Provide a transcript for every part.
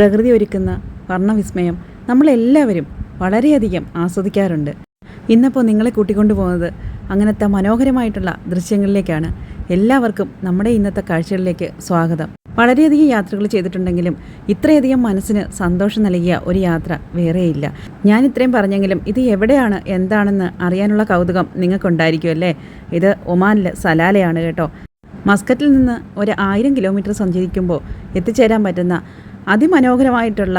പ്രകൃതി ഒരുക്കുന്ന വർണവിസ്മയം നമ്മളെല്ലാവരും വളരെയധികം ആസ്വദിക്കാറുണ്ട്. ഇന്നിപ്പോൾ നിങ്ങളെ കൂട്ടിക്കൊണ്ടു പോകുന്നത് അങ്ങനത്തെ മനോഹരമായിട്ടുള്ള ദൃശ്യങ്ങളിലേക്കാണ്. എല്ലാവർക്കും നമ്മുടെ ഇന്നത്തെ കാഴ്ചകളിലേക്ക് സ്വാഗതം. വളരെയധികം യാത്രകൾ ചെയ്തിട്ടുണ്ടെങ്കിലും ഇത്രയധികം മനസ്സിന് സന്തോഷം നൽകിയ ഒരു യാത്ര വേറെയില്ല. ഞാൻ ഇത്രയും പറഞ്ഞെങ്കിലും ഇത് എവിടെയാണ് എന്താണെന്ന് അറിയാനുള്ള കൗതുകം നിങ്ങൾക്കുണ്ടായിരിക്കും അല്ലേ? ഇത് ഒമാനിലെ സലാലയാണ് കേട്ടോ. മസ്കറ്റിൽ നിന്ന് ഒരു ആയിരം കിലോമീറ്റർ സഞ്ചരിക്കുമ്പോൾ എത്തിച്ചേരാൻ പറ്റുന്ന അതിമനോഹരമായിട്ടുള്ള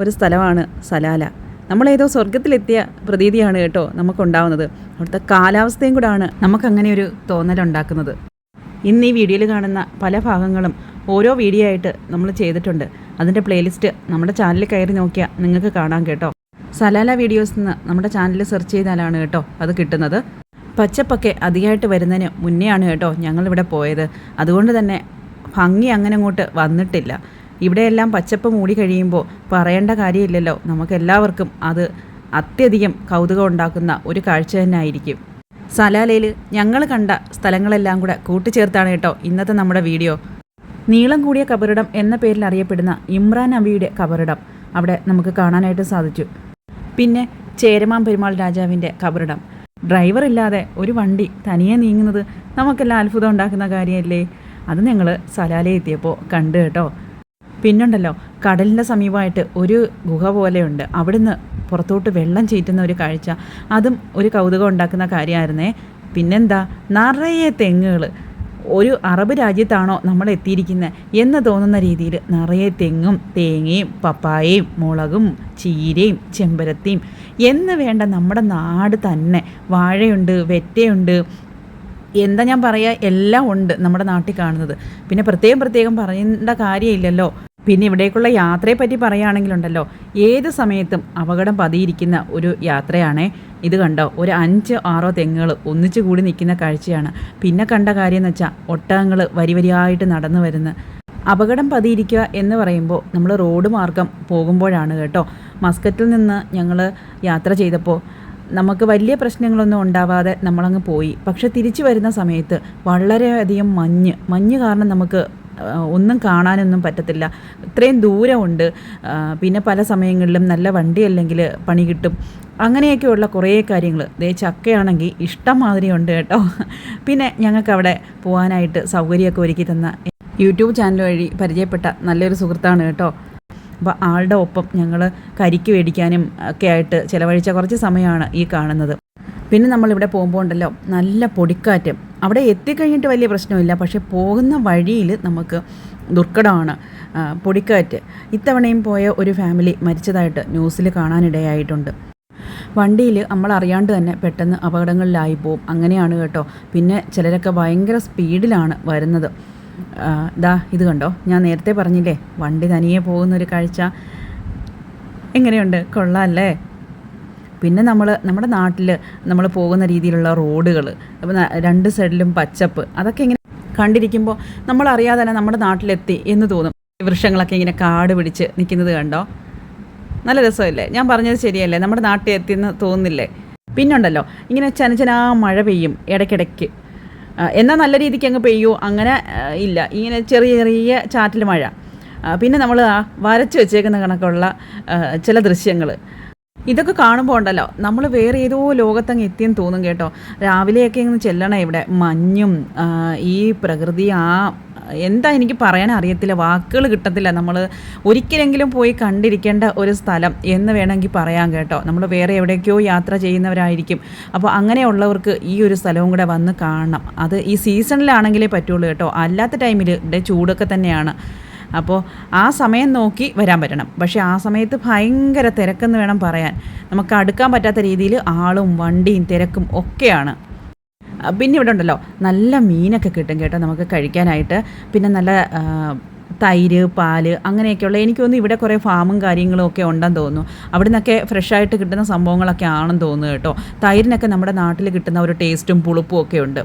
ഒരു സ്ഥലമാണ് സലാല. നമ്മളേതോ സ്വർഗത്തിലെത്തിയ പ്രതീതിയാണ് കേട്ടോ നമുക്കുണ്ടാവുന്നത്. അവിടുത്തെ കാലാവസ്ഥയും കൂടാണ് നമുക്കങ്ങനെ ഒരു തോന്നലുണ്ടാക്കുന്നത്. ഇന്ന് ഈ വീഡിയോയിൽ കാണുന്ന പല ഭാഗങ്ങളും ഓരോ വീഡിയോ ആയിട്ട് നമ്മൾ ചെയ്തിട്ടുണ്ട്. അതിന്റെ പ്ലേലിസ്റ്റ് നമ്മുടെ ചാനലിൽ കയറി നോക്കിയാൽ നിങ്ങൾക്ക് കാണാം കേട്ടോ. സലാല വീഡിയോസ് എന്ന് നമ്മുടെ ചാനലിൽ സെർച്ച് ചെയ്താലാണ് കേട്ടോ അത് കിട്ടുന്നത്. പച്ചപ്പൊക്കെ അധികമായിട്ട് വരുന്നതിന് മുന്നേയാണ് കേട്ടോ ഞങ്ങളിവിടെ പോയത്. അതുകൊണ്ട് തന്നെ ഭംഗി അങ്ങനെ അങ്ങോട്ട് വന്നിട്ടില്ല. ഇവിടെയെല്ലാം പച്ചപ്പ് മൂടി കഴിയുമ്പോൾ പറയേണ്ട കാര്യമില്ലല്ലോ. നമുക്കെല്ലാവർക്കും അത് അത്യധികം കൗതുകം ഉണ്ടാക്കുന്ന ഒരു കാഴ്ച തന്നെ ആയിരിക്കും സലാലയിൽ ഞങ്ങൾ കണ്ട സ്ഥലങ്ങളെല്ലാം കൂടെ കൂട്ടിച്ചേർത്താണ് കേട്ടോ ഇന്നത്തെ നമ്മുടെ വീഡിയോ. നീളം കൂടിയ കബറിടം എന്ന പേരിൽ അറിയപ്പെടുന്ന ഇമ്രാൻ നബിയുടെ കബറിടം അവിടെ നമുക്ക് കാണാനായിട്ട് സാധിച്ചു. പിന്നെ ചേരമാൻ പെരുമാൾ രാജാവിന്റെ കബറിടം. ഡ്രൈവർ ഇല്ലാതെ ഒരു വണ്ടി തനിയെ നീങ്ങുന്നത് നമുക്കെല്ലാം അത്ഭുതം ഉണ്ടാക്കുന്ന കാര്യമല്ലേ? അത് ഞങ്ങൾ സലാലയിൽ എത്തിയപ്പോൾ കണ്ടു കേട്ടോ. പിന്നുണ്ടല്ലോ കടലിന്റെ സമീപമായിട്ട് ഒരു ഗുഹ പോലെയുണ്ട്. അവിടുന്ന് പുറത്തോട്ട് വെള്ളം ചീറ്റുന്ന ഒരു കാഴ്ച. അതും ഒരു കൗതുകം ഉണ്ടാക്കുന്ന കാര്യമായിരുന്നേ. പിന്നെന്താ? നിറയെ തെങ്ങുകൾ ഒരു അറബ് രാജ്യത്താണോ നമ്മൾ എത്തിയിരിക്കുന്നത് എന്ന് തോന്നുന്ന രീതിയിൽ നിറയെ തെങ്ങും തേങ്ങയും പപ്പായയും മുളകും ചീരയും ചെമ്പരത്തിയും എന്ന് വേണ്ട നമ്മുടെ നാട് തന്നെ. വാഴയുണ്ട് വെറ്റയുണ്ട് എന്താ ഞാൻ പറയുക എല്ലാം ഉണ്ട് നമ്മുടെ നാട്ടിൽ കാണുന്നത്. പിന്നെ പ്രത്യേകം പ്രത്യേകം പറയേണ്ട കാര്യമില്ലല്ലോ. പിന്നെ ഇവിടേക്കുള്ള യാത്രയെ പറ്റി പറയുകയാണെങ്കിലുണ്ടല്ലോ ഏത് സമയത്തും അപകടം പതിയിരിക്കുന്ന ഒരു യാത്രയാണേ. ഇത് കണ്ടോ ഒരു അഞ്ച് ആറോ തെങ്ങുകൾ ഒന്നിച്ചു കൂടി നിൽക്കുന്ന കാഴ്ചയാണ്. പിന്നെ കണ്ട കാര്യം എന്ന് വെച്ചാൽ ഒട്ടകങ്ങൾ വരി വരിയായിട്ട് നടന്നു വരുന്ന അപകടം പതിയിരിക്കുക എന്ന് പറയുമ്പോൾ നമ്മൾ റോഡ് മാർഗം പോകുമ്പോഴാണ് കേട്ടോ. മസ്കറ്റിൽ നിന്ന് ഞങ്ങൾ യാത്ര ചെയ്തപ്പോൾ നമുക്ക് വലിയ പ്രശ്നങ്ങളൊന്നും ഉണ്ടാവാതെ നമ്മളങ്ങ് പോയി. പക്ഷെ തിരിച്ചു വരുന്ന സമയത്ത് വളരെയധികം മഞ്ഞ് മഞ്ഞ് കാരണം നമുക്ക് ഒന്നും കാണാനൊന്നും പറ്റത്തില്ല. ഇത്രയും ദൂരമുണ്ട്. പിന്നെ പല സമയങ്ങളിലും നല്ല വണ്ടി അല്ലെങ്കിൽ പണി കിട്ടും. അങ്ങനെയൊക്കെയുള്ള കുറേ കാര്യങ്ങൾ. ദേ ചക്കയാണെങ്കിൽ ഇഷ്ടം മാതിരി ഉണ്ട് കേട്ടോ. പിന്നെ ഞങ്ങൾക്ക് അവിടെ പോകാനായിട്ട് സൗകര്യമൊക്കെ ഒരുക്കി തന്ന യൂട്യൂബ് ചാനൽ വഴി പരിചയപ്പെട്ട നല്ലൊരു സുഹൃത്താണ് കേട്ടോ. അപ്പോൾ ആളുടെ ഒപ്പം ഞങ്ങൾ കരിക്ക് മേടിക്കാനും ഒക്കെ ആയിട്ട് ചിലവഴിച്ച കുറച്ച് സമയമാണ് ഈ കാണുന്നത്. പിന്നെ നമ്മളിവിടെ പോകുമ്പോൾ ഉണ്ടല്ലോ നല്ല പൊടിക്കാറ്റ്. അവിടെ എത്തിക്കഴിഞ്ഞിട്ട് വലിയ പ്രശ്നമില്ല. പക്ഷേ പോകുന്ന വഴിയിൽ നമുക്ക് ദുർഘടമാണ്. പൊടിക്കാറ്റ്. ഇത്തവണയും പോയ ഒരു ഫാമിലി മരിച്ചതായിട്ട് ന്യൂസിൽ കാണാനിടയായിട്ടുണ്ട്. വണ്ടിയിൽ നമ്മൾ അറിയാണ്ട് തന്നെ പെട്ടെന്ന് അപകടങ്ങളിലായി പോവും. അങ്ങനെയാണ് കേട്ടോ. പിന്നെ ചിലരൊക്കെ ഭയങ്കര സ്പീഡിലാണ് വരുന്നത്. ദാ ഇത് കണ്ടോ? ഞാൻ നേരത്തെ പറഞ്ഞില്ലേ വണ്ടി തനിയെ പോകുന്ന ഒരു കാഴ്ച. എങ്ങനെയുണ്ട്? കൊള്ളാമല്ലേ പിന്നെ നമ്മൾ നമ്മുടെ നാട്ടിൽ നമ്മൾ പോകുന്ന രീതിയിലുള്ള റോഡുകൾ അപ്പം രണ്ട് സൈഡിലും പച്ചപ്പ് അതൊക്കെ ഇങ്ങനെ കണ്ടിരിക്കുമ്പോൾ നമ്മൾ അറിയാതെ തന്നെ നമ്മുടെ നാട്ടിലെത്തി എന്ന് തോന്നും. വൃക്ഷങ്ങളൊക്കെ ഇങ്ങനെ കാട് പിടിച്ച് നിൽക്കുന്നത് കണ്ടോ? നല്ല രസമല്ലേ? ഞാൻ പറഞ്ഞത് ശരിയല്ലേ? നമ്മുടെ നാട്ടിൽ എത്തിയെന്ന് തോന്നുന്നില്ലേ? പിന്നുണ്ടല്ലോ ഇങ്ങനെ ചനചനാ മഴ പെയ്യും ഇടയ്ക്കിടയ്ക്ക്. എന്നാൽ നല്ല രീതിക്ക് അങ്ങ് പെയ്യൂ. അങ്ങനെ ഇല്ല. ഇങ്ങനെ ചെറിയ ചെറിയ ചാറ്റൽ മഴ. പിന്നെ നമ്മൾ വരച്ച് വെച്ചേക്കുന്ന കണക്കുള്ള ചില ദൃശ്യങ്ങൾ ഇതൊക്കെ കാണുമ്പോൾ ഉണ്ടല്ലോ നമ്മൾ വേറെ ഏതോ ലോകത്തങ്ങ് എത്തിയെന്ന് തോന്നും കേട്ടോ. രാവിലെയൊക്കെ ഇങ്ങനെ ചെല്ലണം ഇവിടെ മഞ്ഞും ഈ പ്രകൃതി ആ എന്താ എനിക്ക് പറയാൻ അറിയത്തില്ല വാക്കുകൾ കിട്ടത്തില്ല. നമ്മൾ ഒരിക്കലെങ്കിലും പോയി കണ്ടിരിക്കേണ്ട ഒരു സ്ഥലം എന്ന് വേണമെങ്കിൽ പറയാം കേട്ടോ. നമ്മൾ വേറെ എവിടേക്കോ യാത്ര ചെയ്യുന്നവരായിരിക്കും. അപ്പോൾ അങ്ങനെയുള്ളവർക്ക് ഈ ഒരു സ്ഥലവും കൂടെ വന്ന് കാണണം. അത് ഈ സീസണിലാണെങ്കിലേ പറ്റുള്ളൂ കേട്ടോ. അല്ലാത്ത ടൈമിൽ ഇവിടെ ചൂടൊക്കെ തന്നെയാണ്. അപ്പോൾ ആ സമയം നോക്കി വരാൻ പറ്റണം. പക്ഷേ ആ സമയത്ത് ഭയങ്കര തിരക്കെന്ന് വേണം പറയാൻ. നമുക്ക് അടുക്കാൻ പറ്റാത്ത രീതിയിൽ ആളും വണ്ടിയും തിരക്കും ഒക്കെയാണ്. പിന്നെ ഇവിടെ ഉണ്ടല്ലോ. നല്ല മീനൊക്കെ കിട്ടും കേട്ടോ നമുക്ക് കഴിക്കാനായിട്ട്. പിന്നെ നല്ല തൈര് പാൽ അങ്ങനെയൊക്കെയുള്ള എനിക്ക് തോന്നുന്നു ഇവിടെ കുറേ ഫാമും കാര്യങ്ങളും ഒക്കെ ഉണ്ടെന്ന് തോന്നുന്നു. അവിടെ നിന്നൊക്കെ ഫ്രഷായിട്ട് കിട്ടുന്ന സംഭവങ്ങളൊക്കെ ആണെന്ന് തോന്നുന്നു കേട്ടോ. തൈരിനൊക്കെ നമ്മുടെ നാട്ടിൽ കിട്ടുന്ന ഒരു ടേസ്റ്റും പുളിപ്പും ഒക്കെ ഉണ്ട്.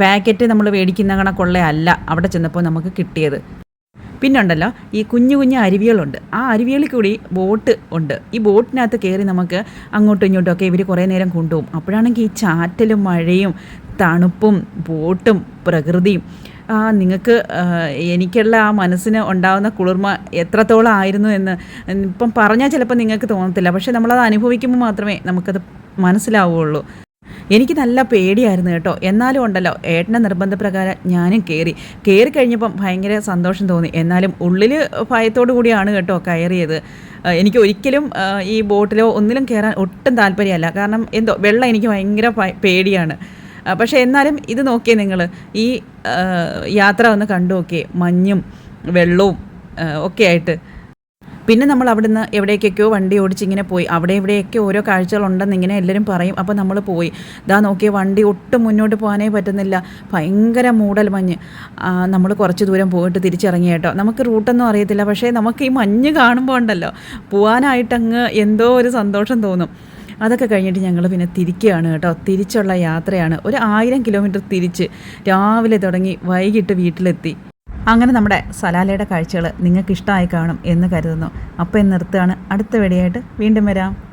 പാക്കറ്റ് നമ്മൾ മേടിക്കുന്ന കണക്കുള്ള അല്ല അവിടെ ചെന്നപ്പോൾ നമുക്ക് കിട്ടിയത്. പിന്നെ ഉണ്ടല്ലോ ഈ കുഞ്ഞു കുഞ്ഞു അരുവികളുണ്ട്. ആ അരുവികളിൽ കൂടി ബോട്ട് ഉണ്ട്. ഈ ബോട്ടിനകത്ത് കയറി നമുക്ക് അങ്ങോട്ടും ഇങ്ങോട്ടും ഒക്കെ ഇവർ കുറേ നേരം കൊണ്ടുപോകും. അപ്പോഴാണെങ്കിൽ ഈ ചാറ്റലും മഴയും തണുപ്പും ബോട്ടും പ്രകൃതിയും ആ നിങ്ങൾക്ക് എനിക്കുള്ള ആ മനസ്സിന് ഉണ്ടാകുന്ന കുളിർമ എത്രത്തോളം ആയിരുന്നു എന്ന് ഇപ്പം പറഞ്ഞാൽ ചിലപ്പോൾ നിങ്ങൾക്ക് തോന്നത്തില്ല. പക്ഷേ നമ്മളത് അനുഭവിക്കുമ്പോൾ മാത്രമേ നമുക്കത് മനസ്സിലാവുകയുള്ളൂ എനിക്ക് നല്ല പേടിയായിരുന്നു കേട്ടോ. എന്നാലും ഉണ്ടല്ലോ ഏട്ടന്റെ നിർബന്ധപ്രകാരം ഞാനും കയറി കയറി കഴിഞ്ഞപ്പം ഭയങ്കര സന്തോഷം തോന്നി. എന്നാലും ഉള്ളിൽ ഭയത്തോടു കൂടിയാണ് കേട്ടോ കയറിയത്. എനിക്ക് ഒരിക്കലും ഈ ബോട്ടിലോ ഒന്നിലും കയറാൻ ഒട്ടും താല്പര്യമല്ല. കാരണം എന്തോ വെള്ളം എനിക്ക് ഭയങ്കര പേടിയാണ്. പക്ഷേ എന്നാലും ഇത് നോക്കിയേ നിങ്ങൾ ഈ യാത്ര ഒന്ന് കണ്ടു നോക്കിയേ മഞ്ഞും വെള്ളവും ഒക്കെ ആയിട്ട്. പിന്നെ നമ്മൾ അവിടുന്ന് എവിടേക്കൊക്കെയോ വണ്ടി ഓടിച്ച് ഇങ്ങനെ പോയി. അവിടെ എവിടെയൊക്കെ ഓരോ കാഴ്ചകളുണ്ടെന്ന് ഇങ്ങനെ എല്ലാവരും പറയും. അപ്പോൾ നമ്മൾ പോയി. ഇതാ നോക്കിയ വണ്ടി ഒട്ടും മുന്നോട്ട് പോകാനേ പറ്റുന്നില്ല. ഭയങ്കര മൂടൽ മഞ്ഞ്. നമ്മൾ കുറച്ച് ദൂരം പോയിട്ട് തിരിച്ചിറങ്ങി കേട്ടോ. നമുക്ക് റൂട്ടൊന്നും അറിയത്തില്ല. പക്ഷേ നമുക്ക് ഈ മഞ്ഞ് കാണുമ്പോൾ ഉണ്ടല്ലോ. പോകാനായിട്ടങ്ങ് എന്തോ ഒരു സന്തോഷം തോന്നും. അതൊക്കെ കഴിഞ്ഞിട്ട് ഞങ്ങൾ പിന്നെ തിരിക്കുകയാണ് കേട്ടോ. തിരിച്ചുള്ള യാത്രയാണ്. ഒരു ആയിരം കിലോമീറ്റർ തിരിച്ച് രാവിലെ തുടങ്ങി വൈകിട്ട് വീട്ടിലെത്തി. അങ്ങനെ നമ്മുടെ സലാലയുടെ കാഴ്ചകൾ നിങ്ങൾക്ക് ഇഷ്ടമായി കാണും എന്ന് കരുതുന്നു. അപ്പോൾ നിർത്തുകയാണ്. അടുത്ത വെടിയായിട്ട് വീണ്ടും വരാം.